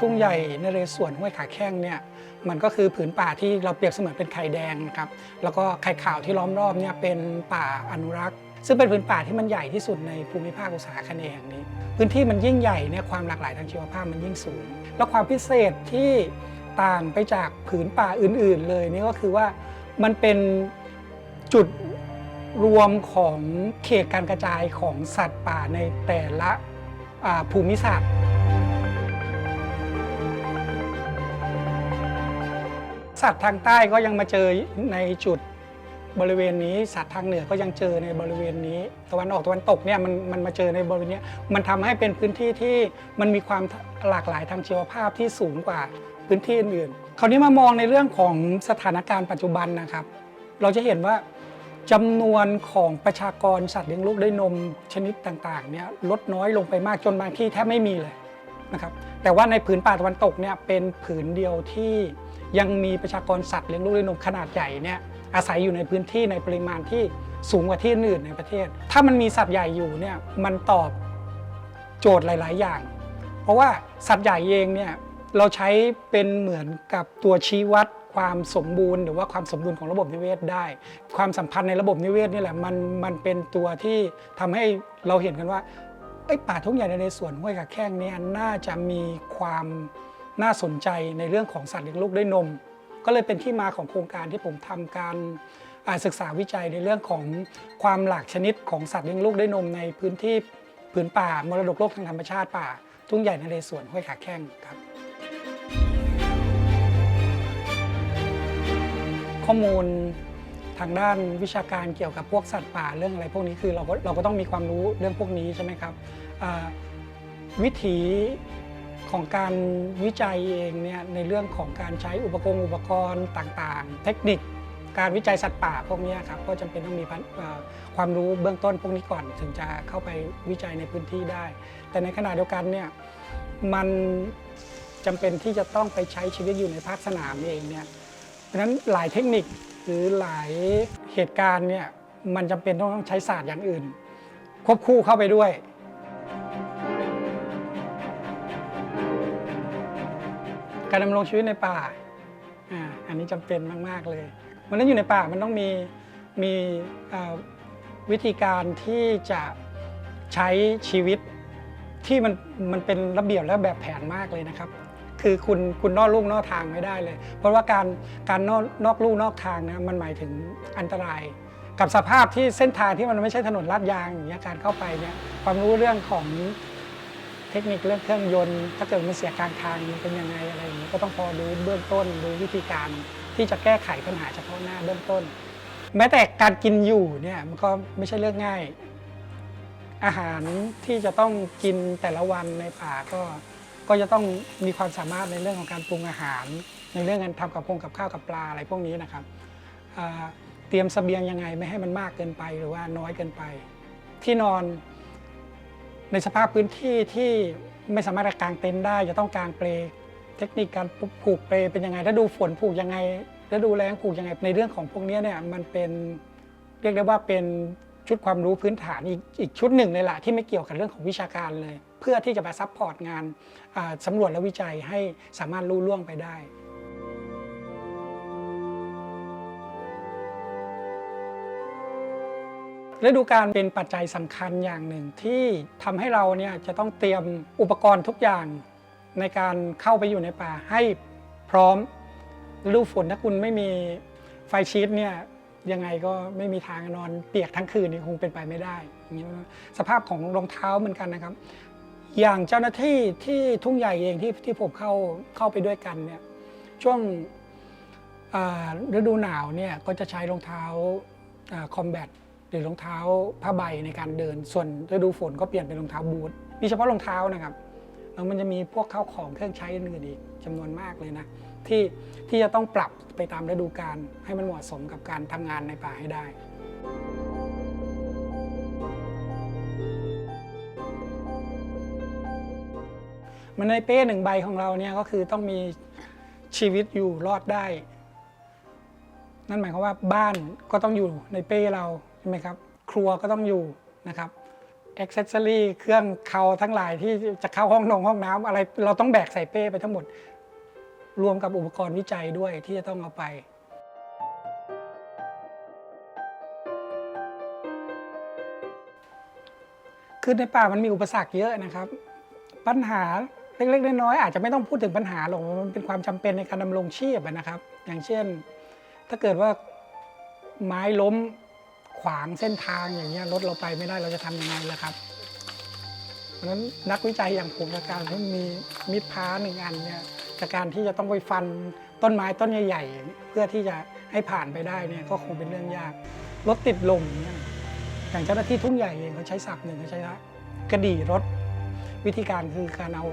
ทุ่งใหญ่นเรศวรห้วยขาแข้งเนี่ยมันก็คือผืนป่าที่เราเปรียบเสมือนเป็นไข่แดงนะครับแล้วก็ไข่ขาวที่ล้อมรอบเนี่ยเป็นป่าอนุรักษ์ ซึ่งเป็นผืนป่าที่มันใหญ่ที่สุดในภูมิภาคอุตสาหคเนแห่งนี้ พื้นที่มันยิ่งใหญ่เนี่ยความหลากหลายทางชีวภาพมันยิ่งสูง แล้วความพิเศษที่ต่างไปจากผืนป่าอื่น ๆ เลยนี่ก็คือว่ามันเป็นจุดรวมของเขตการกระจายของสัตว์ป่าในแต่ละภูมิศาสตร์ สัตว์ทางใต้ก็ยังมาเจอในจุดบริเวณนี้ สัตว์ทางเหนือก็ยังเจอในบริเวณนี้ ตะวันออกตะวันตกเนี่ยมันมันมาเจอในบริเวณนี้มันทำให้เป็นพื้นที่ที่มันมีความหลากหลายทางชีวภาพที่สูงกว่าพื้นที่อื่นๆคราวนี้มามองในเรื่องของสถานการณ์ปัจจุบันนะครับ เราจะเห็นว่าจำนวนของประชากรสัตว์เลี้ยงลูกด้วยนมชนิดต่างๆเนี่ยลดน้อยลงไปมากจนบางที่แทบไม่มีเลยนะครับแต่ว่าในผืนป่าตะวันตกเนี่ยเป็นผืนเดียวที่ ยังมีประชากรสัตว์เลี้ยงลูกด้วยนมขนาดใหญ่เนี่ยอาศัยอยู่ในพื้นที่ในปริมาณที่สูงกว่าที่อื่นในประเทศ ถ้ามันมีสัตว์ใหญ่อยู่เนี่ยมันตอบโจทย์หลาย ๆ อย่าง เพราะว่าสัตว์ใหญ่เองเนี่ยเราใช้เป็นเหมือนกับตัวชี้วัดความสมบูรณ์หรือว่าความสมดุลของระบบนิเวศได้ ความสัมพันธ์ในระบบนิเวศนี่แหละมันมันเป็นตัวที่ทำให้เราเห็นกันว่าเอ้ป่าทุ่งใหญ่ในสวนห้วยขาแข้งเนี่ยน่าจะมีความ น่าสนใจในเรื่องของสัตว์เลี้ยงลูกด้วยนม ก็เลยเป็นที่มาของโครงการที่ผมทำการศึกษาวิจัยในเรื่องของความหลากชนิดของสัตว์เลี้ยงลูกด้วยนมในพื้นที่ผืนป่ามรดกโลกทางธรรมชาติป่า ทุ่งใหญ่นเรศวรห้วยขาแข้งครับ ข้อมูลทางด้านวิชาการเกี่ยวกับพวกสัตว์ป่าเรื่องอะไรพวกนี้คือเราก็เราก็ต้องมีความรู้เรื่องพวกนี้ใช่ไหมครับวิถี ของการวิจัยเองเนี่ยในเรื่องของการใช้อุปกรณ์อุปกรณ์ต่างๆ เทคนิคการวิจัยสัตว์ป่าพวกนี้ครับก็จำเป็นต้องมีความรู้เบื้องต้นพวกนี้ก่อนถึงจะเข้าไปวิจัยในพื้นที่ได้ แต่ในขณะเดียวกันเนี่ยมันจำเป็นที่จะต้องไปใช้ชีวิตอยู่ในภาคสนามเองเนี่ยเพราะฉะนั้นหลายเทคนิคหรือหลายเหตุการณ์เนี่ยมันจำเป็นต้องใช้ศาสตร์อย่างอื่น ควบคู่เข้าไปด้วย การดำรงชีวิตในป่าอ่าอันนี้จำเป็นมากๆเลยมันนั้นอยู่ในป่ามันต้องมีมีอ่าวิธีการที่จะใช้ชีวิตที่มันมันเป็นระเบียบและแบบแผนมากเลยนะครับ คือคุณคุณนอกลูกนอกทางไม่ได้เลย เพราะว่าการการนอกนอกลูกนอกทางนะมันหมายถึงอันตราย กับสภาพที่เส้นทางที่มันไม่ใช่ถนนลาดยางอย่างเงี้ยการเข้าไปเนี่ยความรู้เรื่องของ เทคนิคเรื่องเครื่องยนต์ ถ้าเกิดมันเสียกลางทางมันเป็นยังไงอะไรอย่างเงี้ยก็ต้องพอรู้เบื้องต้นรู้วิธีการที่จะแก้ไขปัญหาเฉพาะหน้าเบื้องต้น แม้แต่การกินอยู่เนี่ยมันก็ไม่ใช่เรื่องง่าย อาหารที่จะต้องกินแต่ละวันในป่าก็ก็จะต้องมีความสามารถในเรื่องของการปรุงอาหาร ในเรื่องการทำกับพงกับข้าวกับปลาอะไรพวกนี้นะครับเตรียมเสบียงยังไงไม่ให้มันมากเกินไปหรือว่าน้อยเกินไป ที่นอน ในสภาพพื้นที่ที่ไม่สามารถจะกางเต็นท์ได้ จะต้องกางเปลเทคนิคการผูกเปลเป็นยังไงถ้าดูฝนผูกยังไงถ้าดูแรงผูกยังไงในเรื่องของพวกนี้เนี่ยมันเป็นเรียกได้ว่าเป็นชุดความรู้พื้นฐานอีกอีกชุดหนึ่งเลยล่ะที่ไม่เกี่ยวกับเรื่องของวิชาการเลย เพื่อที่จะมาซัพพอร์ตงานสำรวจและวิจัยให้สามารถรู้ล่วงไปได้ ฤดูกาลเป็นปัจจัยสำคัญอย่างหนึ่งที่ทำให้เราเนี่ยจะต้องเตรียมอุปกรณ์ทุกอย่างในการเข้าไปอยู่ในป่าให้พร้อมฤดูฝนถ้าคุณไม่มีไฟชีตเนี่ยยังไงก็ไม่มีทางนอนเปียกทั้งคืนนี่คงเป็นไปไม่ได้สภาพของรองเท้าเหมือนกันนะครับ อย่างเจ้าหน้าที่ที่ทุ่งใหญ่เองที่ที่ผมเข้าเข้าไปด้วยกันเนี่ยช่วงฤดูหนาวเนี่ยก็จะใช้รองเท้าคอมแบท หรือรองเท้าผ้าใบในการเดิน ส่วนฤดูฝนก็เปลี่ยนเป็นรองเท้าบูทมีเฉพาะรองเท้านะครับแล้วมันจะมีพวกข้าวของเครื่องใช้อื่นอีกจำนวนมากเลยนะที่ที่จะต้องปรับไปตามฤดูกาลให้มันเหมาะสมกับการทำงานในป่าให้ได้มันในเป้หนึ่งใบของเราเนี่ยก็คือต้องมีชีวิตอยู่รอดได้ นั่นหมายความว่าบ้านก็ต้องอยู่ในเป้เรา ใช่ไหมครับ ครัวก็ต้องอยู่นะครับอ็อกเซสซอรี่เครื่องเขาทั้งหลายที่จะเข้าห้องนงห้องน้ำอะไรเราต้องแบกใส่เป้ไปทั้งหมด รวมกับอุปกรณ์วิจัยด้วยที่จะต้องเอาไป คือในป่ามันมีอุปสรรคเยอะนะครับ ปัญหาเล็กๆน้อยๆอาจจะไม่ต้องพูดถึงปัญหาหรอกมันเป็นความจำเป็นในการดำรงชีพนะครับ อย่างเช่น ถ้าเกิดว่าไม้ล้ม ขวางเส้นทางอย่างเงี้ยรถเราไปไม่ได้เราจะทำยังไงล่ะครับ เพราะฉะนั้นนักวิจัยอย่างผมกับการที่มีมิดพาหนึ่งอันเนี่ยจากการที่จะต้องไปฟันต้นไม้ต้นใหญ่ๆ เพื่อที่จะให้ผ่านไปได้เนี่ยก็คงเป็นเรื่องยากรถติดลมเนี่ยอย่างเจ้าหน้าที่ทุ่งใหญ่เองเขาใช้ศัพท์หนึ่งเขาใช้กระดี่รถ วิธีการคือการเอา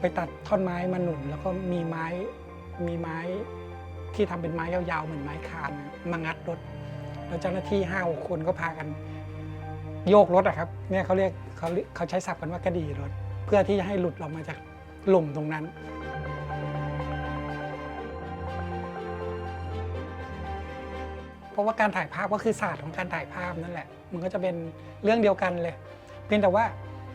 ไปตัดท่อนไม้มาหนุน แล้วก็มีไม้มีไม้ที่ทำเป็นไม้ยาวๆเหมือนไม้คานมางัดรถ แล้วเจ้าหน้าที่ห้าหกคนก็พากันโยกรถอะครับเนี่ยเขาเรียกเขาเขาใช้ศัพท์กันว่ากระดี่รถ เพื่อที่จะให้หลุดออกมาจากหล่มตรงนั้น เพราะว่าการถ่ายภาพก็คือศาสตร์ของการถ่ายภาพนั่นแหละ มันก็จะเป็นเรื่องเดียวกันเลย เพียงแต่ว่า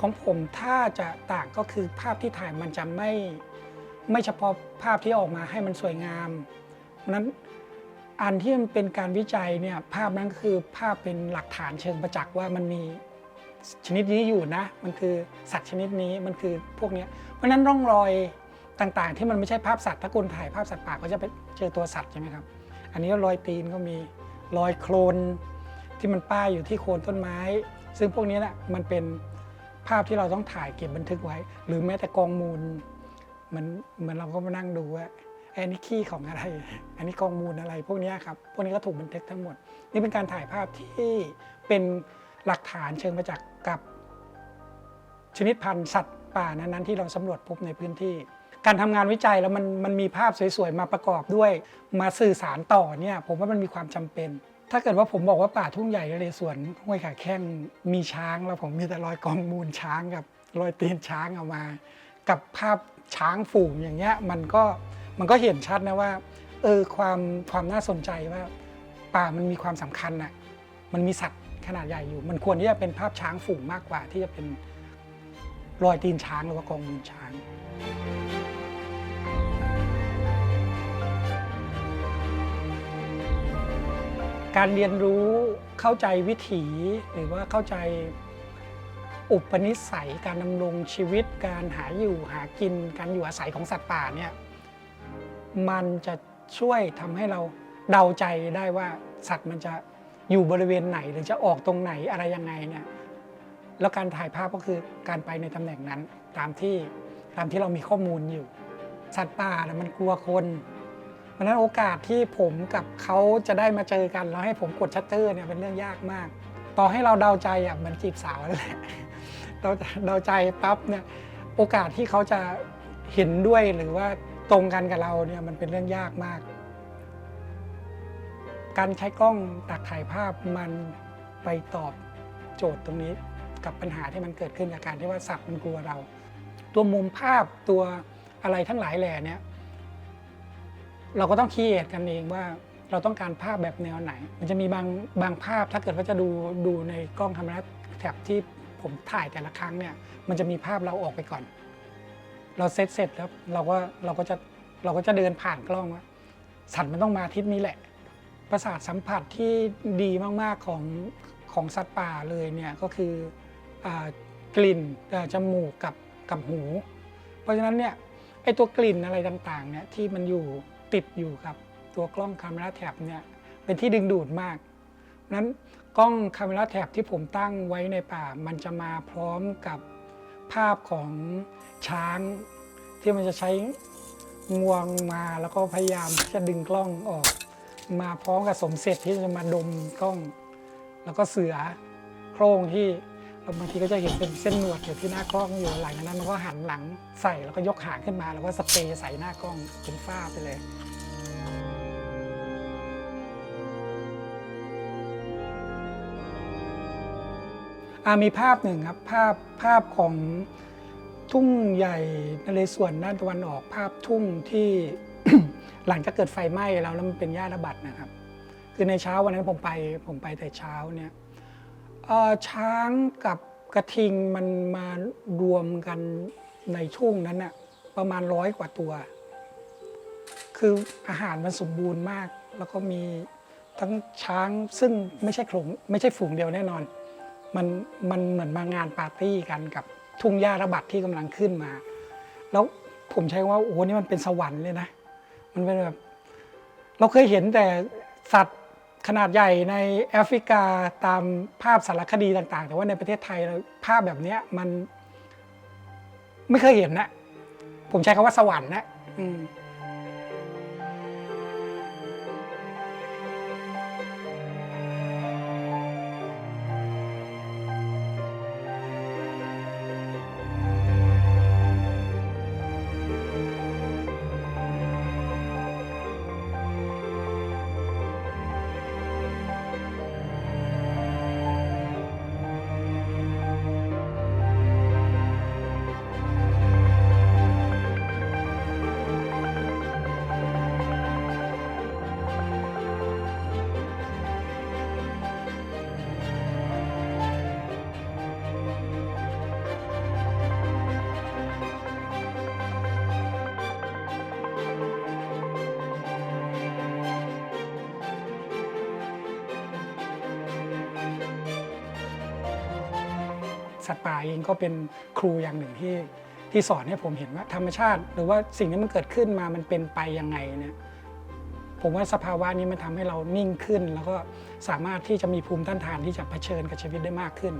ของผมถ้าจะต่างก็คือภาพที่ถ่ายมันจะไม่ไม่เฉพาะภาพที่ออกมาให้มันสวยงามนั้น อันที่มันเป็นการวิจัยเนี่ยภาพนั้นคือภาพเป็นหลักฐานเชิงประจักษ์ว่ามันมีชนิดนี้อยู่นะ มันคือสัตว์ชนิดนี้มันคือพวกนี้เพราะฉะนั้นร่องรอยต่างๆ ที่มันไม่ใช่ภาพสัตว์ถ้าคุณถ่ายภาพสัตว์ป่าก็จะไปเจอตัวสัตว์ใช่ไหมครับ อันนี้รอยตีนก็มีรอยโคลนที่มันป้ายอยู่ที่โคนต้นไม้ ซึ่งพวกนี้แหละมันเป็นภาพที่เราต้องถ่ายเก็บบันทึกไว้ หรือแม้แต่กองมูลมันเหมือนเราก็มานั่งดูว่า ไอ้อันนี้ขี้ของอะไร อันนี้กองมูลอะไร พวกนี้ครับ พวกนี้ก็ถูกบันทึกทั้งหมด นี่เป็นการถ่ายภาพที่เป็นหลักฐานเชิงประจักษ์กับชนิดพันธุ์สัตว์ป่านั้นๆที่เราสำรวจพบในพื้นที่ การทำงานวิจัยแล้วมันมันมีภาพสวยๆมาประกอบด้วย มาสื่อสารต่อเนี่ยผมว่ามันมีความจำเป็น ถ้าเกิดว่าผมบอกว่าป่าทุ่งใหญ่นเรศวรห้วยขาแข้งมีช้าง แล้วผมมีแต่รอยกองมูลช้างกับรอยตีนช้างออกมา กับภาพช้างฝูงอย่างเงี้ยมันก็ มันก็เห็นชัดนะว่าเออความความน่าสนใจว่า ป่ามันมีความสำคัญน่ะมันมีสัตว์ขนาดใหญ่อยู่ มันควรที่จะเป็นภาพช้างฝูงมากกว่า ที่จะเป็นรอยตีนช้างหรือว่ากองมูลช้างการเรียนรู้เข้าใจวิถีหรือว่าเข้าใจอุปนิสัย การดำรงชีวิต การหาอยู่หากิน การอยู่อาศัยของสัตว์ป่าเนี่ย มันจะช่วยทำให้เราเดาใจได้ว่าสัตว์มันจะอยู่บริเวณไหนหรือจะออกตรงไหนอะไรยังไงเนี่ยแล้วการถ่ายภาพก็คือการไปในตำแหน่งนั้นตามที่ตามที่เรามีข้อมูลอยู่ สัตว์ป่าน่ะมันกลัวคนเพราะฉะนั้นโอกาสที่ผมกับเขาจะได้มาเจอกันแล้วให้ผมกดชัตเตอร์เนี่ยเป็นเรื่องยากมาก ต่อให้เราเดาใจอะเหมือนจีบสาวนั่นแหละเราเดาใจปั๊บเนี่ยโอกาสที่เขาจะเห็นด้วยหรือว่า ตรงกันกับเราเนี่ยมันเป็นเรื่องยากมาก การใช้กล้องตักถ่ายภาพมันไปตอบโจทย์ตรงนี้กับปัญหาที่มันเกิดขึ้นจากการที่ว่าสัตว์มันกลัวเรา ตัวมุมภาพตัวอะไรทั้งหลายแหล่เนี่ยเราก็ต้องคิดกันเองว่าเราต้องการภาพแบบแนวไหน มันจะมีบางบางภาพถ้าเกิดว่าจะดูดูในกล้องคาเมราแท็บที่ผมถ่ายแต่ละครั้งเนี่ยมันจะมีภาพเราออกไปก่อน เราเซตเสร็จแล้วเราก็เราก็จะเราก็จะเดินผ่านกล้องว่าสัตว์มันต้องมาทิศนี้แหละ ประสาทสัมผัสที่ดีมากๆของของสัตว์ป่าเลยเนี่ยก็คืออกลิ่นจมูกกับกับหู เพราะฉะนั้นเนี่ยไอตัวกลิ่นอะไรต่างๆเนี่ยที่มันอยู่ติดอยู่กับตัวกล้องคาเมราแท็บเนี่ยเป็นที่ดึงดูดมากนั้นกล้องคาเมราแท็บที่ผมตั้งไว้ในป่า มันจะมาพร้อมกับ ภาพของช้างที่มันจะใช้งวงมาแล้วก็พยายามที่จะดึงกล้องออก มาพร้อมกับสมเสร็จที่จะมาดมกล้อง แล้วก็เสือโครงที่เราบางทีก็จะเห็นเป็นเส้นหนวดอยู่ที่หน้ากล้องอยู่หลังจากนั้นมันก็หันหลังใส่แล้วก็ยกหางขึ้นมาแล้วก็สเปรย์ใส่หน้ากล้องเป็นฝ้าไปเลย มีภาพหนึ่งครับภาพภาพของทุ่งใหญ่นเรศวรด้านตะวันออกภาพทุ่งที่หลังจากเกิดไฟไหม้แล้วแล้วมันเป็นหญ้าระบัดนะครับ คือในเช้าวันนั้นผมไปผมไปแต่เช้าเนี่ยช้างกับกระทิงมันมารวมกันในช่วงนั้นน่ะประมาณร้อยกว่าตัว คืออาหารมันสมบูรณ์มาก แล้วก็มีทั้งช้างซึ่งไม่ใช่โขลงไม่ใช่ฝูงเดียวแน่นอน มันมันเหมือนมางานปาร์ตี้กันกับทุ่งหญ้าระบัดที่กำลังขึ้นมา แล้วผมใช้คำว่าโอ้โหนี่มันเป็นสวรรค์เลยนะ มันเป็นแบบเราเคยเห็นแต่สัตว์ขนาดใหญ่ในแอฟริกาตามภาพสารคดีต่าง ๆ แต่ว่าในประเทศไทยเราภาพแบบนี้มันไม่เคยเห็นนะ ผมใช้คำว่าสวรรค์นะอืม สัตว์ป่าเองก็เป็นครูอย่างหนึ่งที่ที่สอนให้ผมเห็นว่าธรรมชาติ หรือว่าสิ่งที่มันเกิดขึ้นมามันเป็นไปยังไงเนี่ยผมว่าสภาวะนี้มันทำให้เรานิ่งขึ้น แล้วก็สามารถที่จะมีภูมิต้านทานที่จะเผชิญกับชีวิตได้มากขึ้น